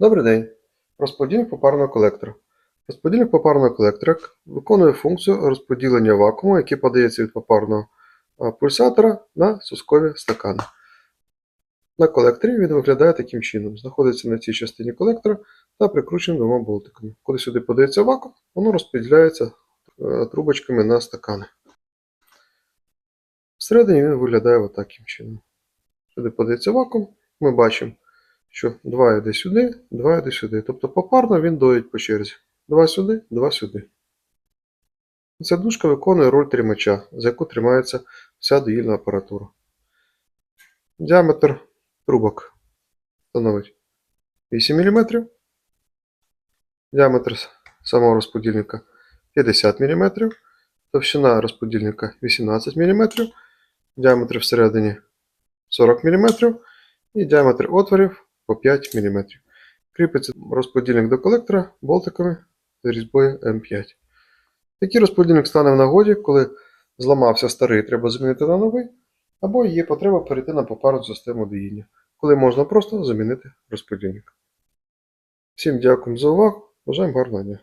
Добрий день. Розподільник попарного колектора. Розподільник попарного колектора виконує функцію розподілення вакууму, який подається від попарного пульсатора на сускові стакани. На колекторі він виглядає таким чином. Знаходиться на цій частині колектора та прикручений двома болтиками. Коли сюди подається вакуум, воно розподіляється е, трубочками на стакани. Всередині він виглядає отаким чином. Сюди подається вакуум, ми бачимо, що 2 йде сюди, 2 йде сюди. Тобто попарно він доїть по черзі. 2 сюди, 2 сюди. Ця дужка виконує роль тримача, за яку тримається вся доїльна апаратура. Діаметр трубок становить 8 мм. Діаметр самого розподільника 50 мм. Товщина розподільника 18 мм. Діаметр всередині 40 мм і діаметр отворів по 5 мм. Кріпиться розподільник до колектора болтиками з різьбою М5. Такий розподільник стане в нагоді, коли зламався старий, треба замінити на новий, або є потреба перейти на попарну систему доїння, коли можна просто замінити розподільник. Всім дякую за увагу. Бажаємо гарного дня.